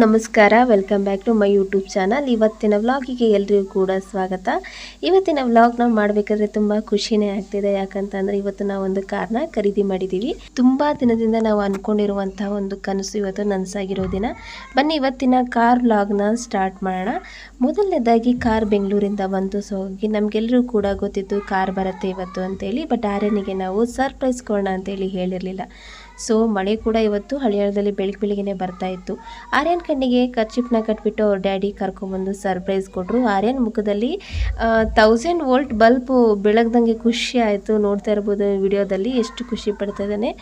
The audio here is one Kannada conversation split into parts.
ನಮಸ್ಕಾರ welcome back to my YouTube channel ಇವತ್ತಿನ ವ್ಲಾಗಿಗೆ ಎಲ್ರಿಗೂ ಕೂಡ ಸ್ವಾಗತ. ಇವತ್ತಿನ ವ್ಲಾಗ್ ನಾವು ಮಾಡಬೇಕಾದ್ರೆ ತುಂಬ ಖುಷಿನೇ ಆಗ್ತಿದೆ. ಯಾಕಂತಂದ್ರೆ ಇವತ್ತು ನಾವು ಒಂದು ಕಾರ್ನ ಖರೀದಿ ಮಾಡಿದ್ದೀವಿ ತುಂಬ ದಿನದಿಂದ ನಾವು ಅಂದ್ಕೊಂಡಿರುವಂತಹ ಒಂದು ಕನಸು ಇವತ್ತು ನನಸಾಗಿರೋ ದಿನ. ಬನ್ನಿ, ಇವತ್ತಿನ ಕಾರ್ ವ್ಲಾಗ್ನ ಸ್ಟಾರ್ಟ್ ಮಾಡೋಣ. ಮೊದಲನೇದಾಗಿ ಕಾರ್ ಬೆಂಗಳೂರಿಂದ ಬಂದು ಸೊ ಹೋಗಿ ನಮಗೆಲ್ಲರೂ ಕೂಡ ಗೊತ್ತಿತ್ತು ಕಾರ್ ಬರುತ್ತೆ ಇವತ್ತು ಅಂತೇಳಿ. ಬಟ್ ಆರ್ಯನಿಗೆ ನಾವು ಸರ್ಪ್ರೈಸ್ ಕೊಡೋಣ ಅಂತೇಳಿ ಹೇಳಿರಲಿಲ್ಲ. ಸೊ ಮಳೆ ಕೂಡ ಇವತ್ತು ಹಳಿಯಾಳದಲ್ಲಿ ಬೆಳಗ್ಗೆ ಬೆಳಿಗ್ಗೆನೆ ಬರ್ತಾ ಇತ್ತು. ಆರ್ಯನ್ ಕಣ್ಣಿಗೆ ಕರ್ಚಿಪ್ನ ಕಟ್ಬಿಟ್ಟು ಅವ್ರ ಡ್ಯಾಡಿ ಕರ್ಕೊಂಬಂದು ಸರ್ಪ್ರೈಸ್ ಕೊಟ್ಟರು ಆರ್ಯನ್ ಮುಖದಲ್ಲಿ ತೌಸಂಡ್ ವೋಲ್ಟ್ ಬಲ್ಬು ಬೆಳಗ್ದಂಗೆ ಖುಷಿ ಆಯಿತು. ನೋಡ್ತಾ ಇರ್ಬೋದು ವಿಡಿಯೋದಲ್ಲಿ ಎಷ್ಟು ಖುಷಿ ಪಡ್ತಾ ಇದ್ದಾನೆ.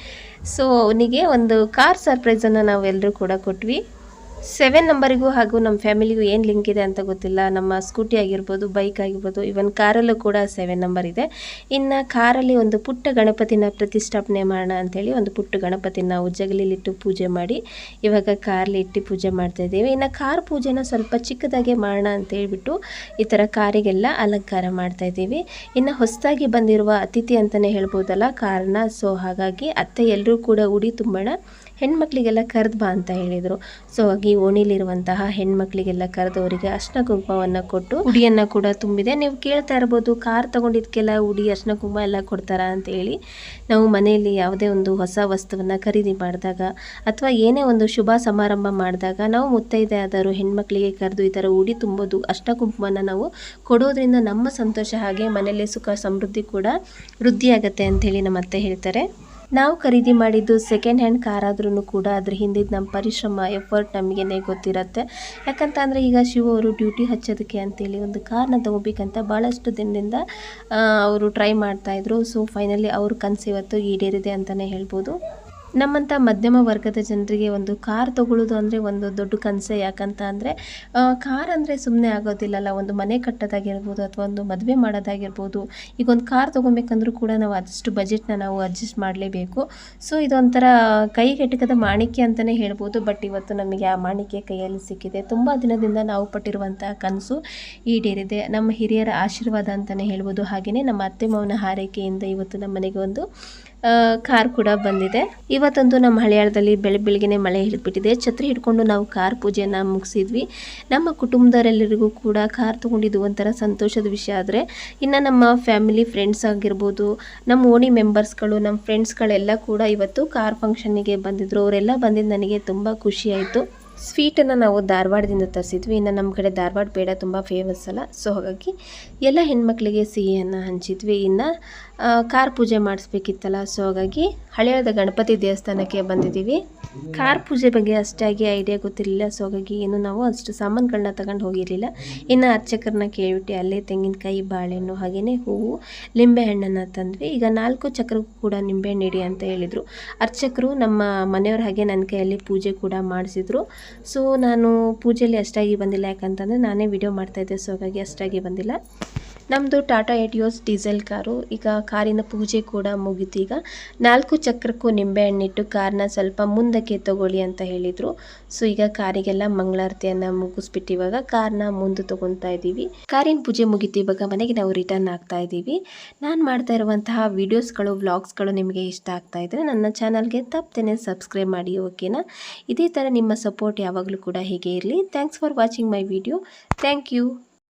ಸೊ ಅವನಿಗೆ ಒಂದು ಕಾರ್ ಸರ್ಪ್ರೈಸನ್ನು ನಾವೆಲ್ಲರೂ ಕೂಡ ಕೊಟ್ವಿ. ಸೆವೆನ್ ನಂಬರಿಗೂ ಹಾಗೂ ನಮ್ಮ ಫ್ಯಾಮಿಲಿಗೂ ಏನು ಲಿಂಕ್ ಇದೆ ಅಂತ ಗೊತ್ತಿಲ್ಲ. ನಮ್ಮ ಸ್ಕೂಟಿ ಆಗಿರ್ಬೋದು ಬೈಕ್ ಆಗಿರ್ಬೋದು ಇವನ್ ಕಾರಲ್ಲೂ ಕೂಡ ಸೆವೆನ್ ನಂಬರ್ ಇದೆ. ಇನ್ನು ಕಾರಲ್ಲಿ ಒಂದು ಪುಟ್ಟ ಗಣಪತಿನ ಪ್ರತಿಷ್ಠಾಪನೆ ಮಾಡೋಣ ಅಂಥೇಳಿ ಒಂದು ಪುಟ್ಟ ಗಣಪತಿನ ನಾವು ಜಗಲಿಲಿಟ್ಟು ಪೂಜೆ ಮಾಡಿ ಇವಾಗ ಕಾರಲ್ಲಿ ಇಟ್ಟು ಪೂಜೆ ಮಾಡ್ತಾ ಇದ್ದೀವಿ. ಇನ್ನು ಕಾರ್ ಪೂಜೆನ ಸ್ವಲ್ಪ ಚಿಕ್ಕದಾಗೆ ಮಾಡೋಣ ಅಂತ ಹೇಳ್ಬಿಟ್ಟು ಈ ಥರ ಕಾರಿಗೆಲ್ಲ ಅಲಂಕಾರ ಮಾಡ್ತಾ ಇದ್ದೀವಿ. ಇನ್ನು ಹೊಸದಾಗಿ ಬಂದಿರುವ ಅತಿಥಿ ಅಂತಲೇ ಹೇಳ್ಬೋದಲ್ಲ ಕಾರನ್ನ ಸೊ ಹಾಗಾಗಿ ಅತ್ತೆ ಎಲ್ಲರೂ ಕೂಡ ಉಡಿ ತುಂಬೋಣ. ಹೆಣ್ಮಕ್ಳಿಗೆಲ್ಲ ಕರೆದು ಬಾ ಅಂತ ಹೇಳಿದರು. ಸೊ ಹಾಗೆ ಓಣಿಲಿರುವಂತಹ ಹೆಣ್ಮಕ್ಳಿಗೆಲ್ಲ ಕರೆದು ಅವರಿಗೆ ಅರ್ಶಿನ ಕುಂಕುಮವನ್ನು ಕೊಟ್ಟು ಉಡಿಯನ್ನು ಕೂಡ ತುಂಬಿದೆ. ನೀವು ಕೇಳ್ತಾ ಇರ್ಬೋದು, ಕಾರ್ ತಗೊಂಡಿದ್ಕೆಲ್ಲ ಉಡಿ ಅರ್ಶನ ಕುಂಕುಮ ಎಲ್ಲ ಕೊಡ್ತಾರಾ ಅಂತ ಹೇಳಿ. ನಾವು ಮನೆಯಲ್ಲಿ ಯಾವುದೇ ಒಂದು ಹೊಸ ವಸ್ತುವನ್ನು ಖರೀದಿ ಮಾಡಿದಾಗ ಅಥವಾ ಏನೇ ಒಂದು ಶುಭ ಸಮಾರಂಭ ಮಾಡಿದಾಗ ನಾವು ಮುತ್ತೈದೆ ಆದರೂ ಹೆಣ್ಮಕ್ಳಿಗೆ ಕರೆದು ಈ ಥರ ಉಡಿ ತುಂಬೋದು ಅರ್ಶನ ಕುಂಕುಮನ ನಾವು ಕೊಡೋದ್ರಿಂದ ನಮ್ಮ ಸಂತೋಷ ಹಾಗೆ ಮನೆಯಲ್ಲಿ ಸುಖ, ಸಮೃದ್ಧಿ ಕೂಡ ವೃದ್ಧಿಯಾಗತ್ತೆ ಅಂತೇಳಿ ನಮ್ಮ ಅತ್ತೆ ಹೇಳ್ತಾರೆ. ನಾವು ಖರೀದಿ ಮಾಡಿದ್ದು ಸೆಕೆಂಡ್ ಹ್ಯಾಂಡ್ ಕಾರ್ ಆದ್ರೂ ಕೂಡ ಅದ್ರ ಹಿಂದಿದ್ದು ನಮ್ಮ ಪರಿಶ್ರಮ ಎಫರ್ಟ್ ನಮಗೇನೆ ಗೊತ್ತಿರುತ್ತೆ. ಯಾಕಂತ ಅಂದರೆ ಈಗ ಶಿವ ಅವರು ಡ್ಯೂಟಿ ಹಚ್ಚೋದಕ್ಕೆ ಅಂತೇಳಿ ಒಂದು ಕಾರ್ನ ತಗೋಬೇಕಂತ ಭಾಳಷ್ಟು ದಿನದಿಂದ ಅವರು ಟ್ರೈ ಮಾಡ್ತಾಯಿದ್ರು ಸೊ ಫೈನಲಿ ಅವ್ರ ಕನಸು ಇವತ್ತು ಈಡೇರಿದೆ ಅಂತಲೇ ಹೇಳ್ಬೋದು. ನಮ್ಮಂಥ ಮಧ್ಯಮ ವರ್ಗದ ಜನರಿಗೆ ಒಂದು ಕಾರ್ ತಗೊಳ್ಳೋದು ಅಂದರೆ ಒಂದು ದೊಡ್ಡ ಕನಸೆ. ಯಾಕಂತ ಅಂದರೆ ಕಾರ್ ಅಂದರೆ ಸುಮ್ಮನೆ ಆಗೋದಿಲ್ಲಲ್ಲ. ಒಂದು ಮನೆ ಕಟ್ಟೋದಾಗಿರ್ಬೋದು ಅಥವಾ ಒಂದು ಮದುವೆ ಮಾಡೋದಾಗಿರ್ಬೋದು. ಈಗ ಒಂದು ಕಾರ್ ತೊಗೊಬೇಕಂದ್ರೂ ಕೂಡ ನಾವು ಅದಷ್ಟು ಬಜೆಟ್ನ ನಾವು ಅಡ್ಜಸ್ಟ್ ಮಾಡಲೇಬೇಕು. ಸೊ, ಇದೊಂಥರ ಕೈಗೆಟಕದ ಮಾಣಿಕ್ಯ ಅಂತಲೇ ಹೇಳ್ಬೋದು. ಬಟ್ ಇವತ್ತು ನಮಗೆ ಆ ಮಾಣಿಕ್ಯ ಕೈಯಲ್ಲಿ ಸಿಕ್ಕಿದೆ. ತುಂಬ ದಿನದಿಂದ ನಾವು ಪಟ್ಟಿರುವಂಥ ಕನಸು ಈಡೇರಿದೆ. ನಮ್ಮ ಹಿರಿಯರ ಆಶೀರ್ವಾದ ಅಂತಲೇ ಹೇಳ್ಬೋದು. ಹಾಗೆಯೇ ನಮ್ಮ ಅತ್ತೆ ಮಾವನ ಹಾರೈಕೆಯಿಂದ ಇವತ್ತು ನಮ್ಮ ಮನೆಗೆ ಒಂದು ಕಾರ್ ಕೂಡ ಬಂದಿದೆ. ಇವತ್ತಂತೂ ನಮ್ಮ ಹಳೆಯಾಳದಲ್ಲಿ ಬೆಳೆ, ಬೆಳಗ್ಗೆನೆ ಮಳೆ ಹಿಡಿದ್ಬಿಟ್ಟಿದೆ. ಛತ್ರಿ ಹಿಡ್ಕೊಂಡು ನಾವು ಕಾರ್ ಪೂಜೆಯನ್ನು ಮುಗಿಸಿದ್ವಿ. ನಮ್ಮ ಕುಟುಂಬದವರೆಲ್ಲರಿಗೂ ಕೂಡ ಕಾರ್ ತೊಗೊಂಡಿದ್ದು ಒಂಥರ ಸಂತೋಷದ ವಿಷಯ ಆದರೆ, ಇನ್ನು ನಮ್ಮ ಫ್ಯಾಮಿಲಿ ಫ್ರೆಂಡ್ಸ್ ಆಗಿರ್ಬೋದು, ನಮ್ಮ ಓಣಿ ಮೆಂಬರ್ಸ್ಗಳು, ನಮ್ಮ ಫ್ರೆಂಡ್ಸ್ಗಳೆಲ್ಲ ಕೂಡ ಇವತ್ತು ಕಾರ್ ಫಂಕ್ಷನ್ನಿಗೆ ಬಂದಿದ್ದರು ಅವರೆಲ್ಲ ಬಂದಿದ್ದು ನನಗೆ ತುಂಬ ಆಯಿತು. ಸ್ವೀಟನ್ನು ನಾವು ಧಾರವಾಡದಿಂದ ತರಿಸಿದ್ವಿ. ಇನ್ನು ನಮ್ಮ ಕಡೆ ಧಾರವಾಡ ಬೇಡ ತುಂಬ ಫೇಮಸ್ ಅಲ್ಲ. ಸೊ ಹಾಗಾಗಿ ಎಲ್ಲ ಹೆಣ್ಮಕ್ಳಿಗೆ ಸಿಹಿಯನ್ನು ಹಂಚಿದ್ವಿ. ಇನ್ನು ಕಾರ್ ಪೂಜೆ ಮಾಡಿಸ್ಬೇಕಿತ್ತಲ್ಲ. ಸೊ ಹಾಗಾಗಿ ಹಳೆಯದ ಗಣಪತಿ ದೇವಸ್ಥಾನಕ್ಕೆ ಬಂದಿದ್ದೀವಿ. ಕಾರ್ ಪೂಜೆ ಬಗ್ಗೆ ಅಷ್ಟಾಗಿ ಐಡಿಯಾ ಗೊತ್ತಿರಲಿಲ್ಲ. ಸೊ ಹಾಗಾಗಿ ಏನು ನಾವು ಅಷ್ಟು ಸಾಮಾನುಗಳನ್ನ ತಗೊಂಡು ಹೋಗಿರಲಿಲ್ಲ. ಇನ್ನು ಅರ್ಚಕರನ್ನ ಕೇಳಿಬಿಟ್ಟು ಅಲ್ಲೇ ತೆಂಗಿನಕಾಯಿ, ಬಾಳೆಹಣ್ಣು ಹಾಗೆಯೇ ಹೂವು ಲಿಂಬೆಹಣ್ಣನ್ನು ತಂದ್ವಿ. ಈಗ ನಾಲ್ಕು ಚಕ್ರಕ್ಕೂ ಕೂಡ ನಿಂಬೆಹಣ್ಣು ಇಡಿ ಅಂತ ಹೇಳಿದರು. ಅರ್ಚಕರು ನಮ್ಮ ಮನೆಯವ್ರ ಹಾಗೆ ನನ್ನ ಕೈಯಲ್ಲಿ ಪೂಜೆ ಕೂಡ ಮಾಡಿಸಿದ್ರು. ಸೊ ನಾನು ಪೂಜೆಯಲ್ಲಿ ಅಷ್ಟಾಗಿ ಬಂದಿಲ್ಲ ಯಾಕಂತಂದರೆ ನಾನೇ ವಿಡಿಯೋ ಮಾಡ್ತಾಯಿದ್ದೆ ಸೊ ಹಾಗಾಗಿ ಅಷ್ಟಾಗಿ ಬಂದಿಲ್ಲ. ನಮ್ಮದು ಟಾಟಾ ಎಟಿಯೋಸ್ ಡೀಸೆಲ್ ಕಾರು. ಈಗ ಕಾರಿನ ಪೂಜೆ ಕೂಡ ಮುಗೀತು. ಈಗ ನಾಲ್ಕು ಚಕ್ರಕ್ಕೂ ನಿಂಬೆಹಣ್ಣಿಟ್ಟು ಕಾರ್ನ ಸ್ವಲ್ಪ ಮುಂದಕ್ಕೆ ತಗೊಳ್ಳಿ ಅಂತ ಹೇಳಿದರು. ಸೊ ಈಗ ಕಾರಿಗೆಲ್ಲ ಮಂಗಳಾರತಿಯನ್ನು ಮುಗಿಸ್ಬಿಟ್ಟು ಇವಾಗ ಕಾರ್ನ ಮುಂದೆ ತೊಗೊತಾ ಇದ್ದೀವಿ. ಕಾರಿನ ಪೂಜೆ ಮುಗೀತು. ಇವಾಗ ಮನೆಗೆ ನಾವು ರಿಟರ್ನ್ ಆಗ್ತಾ ಇದ್ದೀವಿ. ನಾನು ಮಾಡ್ತಾ ಇರುವಂತಹ ವೀಡಿಯೋಸ್ಗಳು ವ್ಲಾಗ್ಸ್ಗಳು ನಿಮಗೆ ಇಷ್ಟ ಆಗ್ತಾ ಇದ್ದರೆ ನನ್ನ ಚಾನಲ್ಗೆ ತಪ್ಪದೇನೆ ಸಬ್ಸ್ಕ್ರೈಬ್ ಮಾಡಿ ಓಕೆನಾ ಇದೇ ಥರ ನಿಮ್ಮ ಸಪೋರ್ಟ್ ಯಾವಾಗಲೂ ಕೂಡ ಹೀಗೆ ಇರಲಿ. Thanks for watching my video thank you